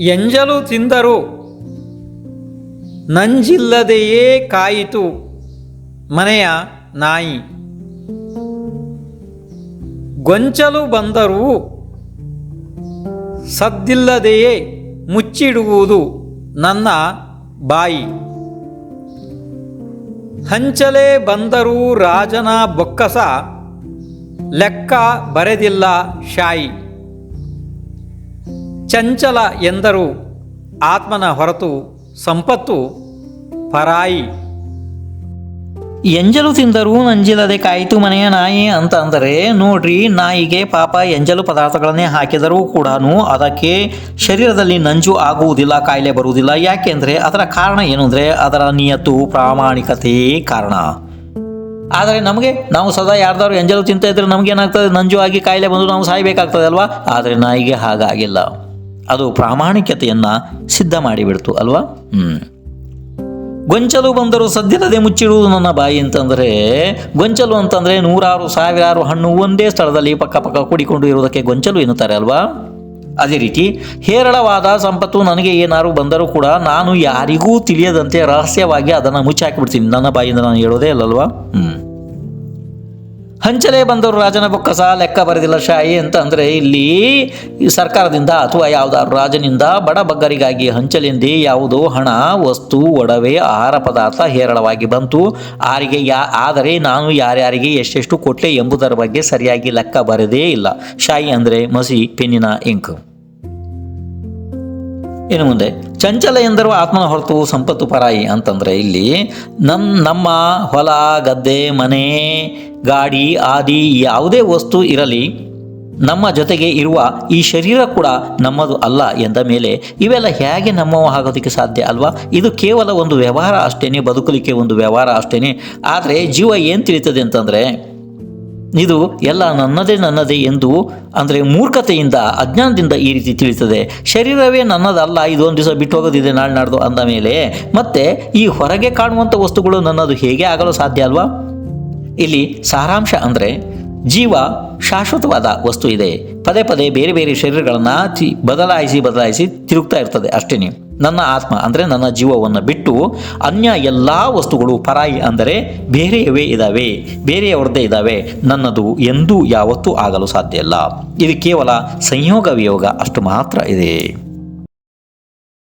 ಎಂಜಲು ತಿಂದರು. ನಂಜಿಲ್ಲದೆಯೇ ಕಾಯಿತು ಮನೆಯ ನಾಯಿ. ಗೊಂಚಲು ಬಂದರೂ ಸದ್ದಿಲ್ಲದೆಯೇ ಮುಚ್ಚಿಡುವುದು ನನ್ನ ಬಾಯಿ. ಹಂಚಲೇ ಬಂದರೂ ರಾಜನ ಬೊಕ್ಕಸ ಲೆಕ್ಕ ಬರೆದಿಲ್ಲ ಶಾಯಿ. ಚಂಚಲ ಎಂದರು. ಆತ್ಮನ ಹೊರತು ಸಂಪತ್ತು ಪರಾಯಿ. ಎಂಜಲು ತಿಂದರೂ ನಂಜಿಲ್ಲದೆ ಕಾಯಿತು ಮನೆಯ ನಾಯಿ ಅಂತ ಅಂದರೆ, ನೋಡ್ರಿ, ನಾಯಿಗೆ ಪಾಪ ಎಂಜಲು ಪದಾರ್ಥಗಳನ್ನೇ ಹಾಕಿದರೂ ಕೂಡ ಅದಕ್ಕೆ ಶರೀರದಲ್ಲಿ ನಂಜು ಆಗುವುದಿಲ್ಲ, ಕಾಯಿಲೆ ಬರುವುದಿಲ್ಲ. ಯಾಕೆಂದರೆ ಅದರ ಕಾರಣ ಏನು ಅಂದರೆ, ಅದರ ನಿಯತ್ತು ಪ್ರಾಮಾಣಿಕತೆ ಕಾರಣ. ಆದರೆ ನಮಗೆ, ನಾವು ಸದಾ ಯಾರ್ದಾದ್ರು ಎಂಜಲು ತಿಂತ ಇದ್ರೆ ನಮಗೇನಾಗ್ತದೆ? ನಂಜು ಆಗಿ ಕಾಯಿಲೆ ಬಂದು ನಾವು ಸಾಯಬೇಕಾಗ್ತದೆ ಅಲ್ವಾ? ಆದರೆ ನಾಯಿಗೆ ಹಾಗಾಗಿಲ್ಲ. ಅದು ಪ್ರಾಮಾಣಿಕತೆಯನ್ನು ಸಿದ್ಧ ಮಾಡಿಬಿಡ್ತು ಅಲ್ವಾ? ಹ್ಞೂ ಗೊಂಚಲು ಬಂದರೂ ಸದ್ಯದದೆ ಮುಚ್ಚಿಡುವುದು ನನ್ನ ಬಾಯಿ ಅಂತಂದರೆ, ಗೊಂಚಲು ಅಂತಂದರೆ ನೂರಾರು, ಸಾವಿರಾರು ಹಣ್ಣು ಒಂದೇ ಸ್ಥಳದಲ್ಲಿ ಪಕ್ಕ ಪಕ್ಕ ಕೂಡಿಕೊಂಡು ಇರುವುದಕ್ಕೆ ಗೊಂಚಲು ಎನ್ನುತ್ತಾರೆ ಅಲ್ವಾ? ಅದೇ ರೀತಿ, ಹೇರಳವಾದ ಸಂಪತ್ತು ನನಗೆ ಏನಾರು ಬಂದರೂ ಕೂಡ ನಾನು ಯಾರಿಗೂ ತಿಳಿಯದಂತೆ ರಹಸ್ಯವಾಗಿ ಅದನ್ನು ಮುಚ್ಚಾಕಿಬಿಡ್ತೀನಿ. ನನ್ನ ಬಾಯಿಂದ ನಾನು ಹೇಳೋದೇ ಅಲ್ಲಲ್ವಾ? ಹ್ಞೂ ಹಂಚಲೇ ಬಂದವರು ರಾಜನ ಬೊಕ್ಕಸ ಲೆಕ್ಕ ಬರೆದಿಲ್ಲ ಶಾಯಿ ಅಂತ ಅಂದರೆ ಇಲ್ಲಿ ಸರ್ಕಾರದಿಂದ ಅಥವಾ ಯಾವುದಾದ್ರು ರಾಜನಿಂದ ಬಡ ಬಗ್ಗರಿಗಾಗಿ ಹಂಚಲಿಂದ ಯಾವುದೋ ಹಣ, ವಸ್ತು, ಒಡವೆ, ಆಹಾರ ಪದಾರ್ಥ ಹೇರಳವಾಗಿ ಬಂತು. ಆರಿಗೆ ಯಾ, ಆದರೆ ನಾನು ಯಾರ್ಯಾರಿಗೆ ಎಷ್ಟೆಷ್ಟು ಕೊಟ್ಟೆ ಎಂಬುದರ ಬಗ್ಗೆ ಸರಿಯಾಗಿ ಲೆಕ್ಕ ಬರೆದೇ ಇಲ್ಲ. ಶಾಯಿ ಅಂದರೆ ಮಸಿ, ಪೆನ್ನಿನ ಇಂಕ್. ಇನ್ನು ಮುಂದೆ, ಚಂಚಲ ಎಂದರು ಆತ್ಮನ ಹೊರತು ಸಂಪತ್ತು ಪರಾಯಿ ಅಂತಂದರೆ ಇಲ್ಲಿ ನಮ್ಮ ನಮ್ಮ ಹೊಲ, ಗದ್ದೆ, ಮನೆ, ಗಾಡಿ, ಆದಿ ಯಾವುದೇ ವಸ್ತು ಇರಲಿ, ನಮ್ಮ ಜೊತೆಗೆ ಇರುವ ಈ ಶರೀರ ಕೂಡ ನಮ್ಮದು ಅಲ್ಲ ಎಂದ ಮೇಲೆ, ಇವೆಲ್ಲ ಹೇಗೆ ನಮ್ಮ ಆಗೋದಕ್ಕೆ ಸಾಧ್ಯ ಅಲ್ವಾ? ಇದು ಕೇವಲ ಒಂದು ವ್ಯವಹಾರ ಅಷ್ಟೇನೆ, ಬದುಕಲಿಕ್ಕೆ ಒಂದು ವ್ಯವಹಾರ ಅಷ್ಟೇನೆ. ಆದರೆ ಜೀವ ಏನು ತಿಳಿತದೆ ಅಂತಂದರೆ ಇದು ಎಲ್ಲ ನನ್ನದೇ ನನ್ನದೇ ಎಂದು, ಅಂದರೆ ಮೂರ್ಖತೆಯಿಂದ, ಅಜ್ಞಾನದಿಂದ ಈ ರೀತಿ ತಿಳಿತದೆ ಶರೀರವೇ ನನ್ನದಲ್ಲ ಇದೊಂದು ದಿವಸ ಬಿಟ್ಟು ಹೋಗೋದಿದೆ, ನಾಳೆ ನಾಡ್ದು ಅಂದ ಮೇಲೆ. ಮತ್ತೆ ಈ ಹೊರಗೆ ಕಾಣುವಂಥ ವಸ್ತುಗಳು ನನ್ನದು ಹೇಗೆ ಆಗಲು ಸಾಧ್ಯ ಅಲ್ವಾ? ಇಲ್ಲಿ ಸಾರಾಂಶ ಅಂದರೆ ಜೀವ ಶಾಶ್ವತವಾದ ವಸ್ತು ಇದೆ. ಪದೇ ಪದೇ ಬೇರೆ ಬೇರೆ ಶರೀರಗಳನ್ನು ಬದಲಾಯಿಸಿ ಬದಲಾಯಿಸಿ ತಿರುಗ್ತಾ ಇರ್ತದೆ ಅಷ್ಟೇ ನನ್ನ ಆತ್ಮ ಅಂದರೆ ನನ್ನ ಜೀವವನ್ನು ಬಿಟ್ಟು ಅನ್ಯ ಎಲ್ಲ ವಸ್ತುಗಳು ಪರಾಯಿ ಅಂದರೆ ಬೇರೆಯವೇ ಇದ್ದಾವೆ ಬೇರೆಯವರದ್ದೇ ಇದ್ದಾವೆ ನನ್ನದು ಎಂದೂ ಯಾವತ್ತೂ ಆಗಲು ಸಾಧ್ಯ ಇಲ್ಲ. ಇದು ಕೇವಲ ಸಂಯೋಗ ವಿಯೋಗ ಅಷ್ಟು ಮಾತ್ರ ಇದೆ.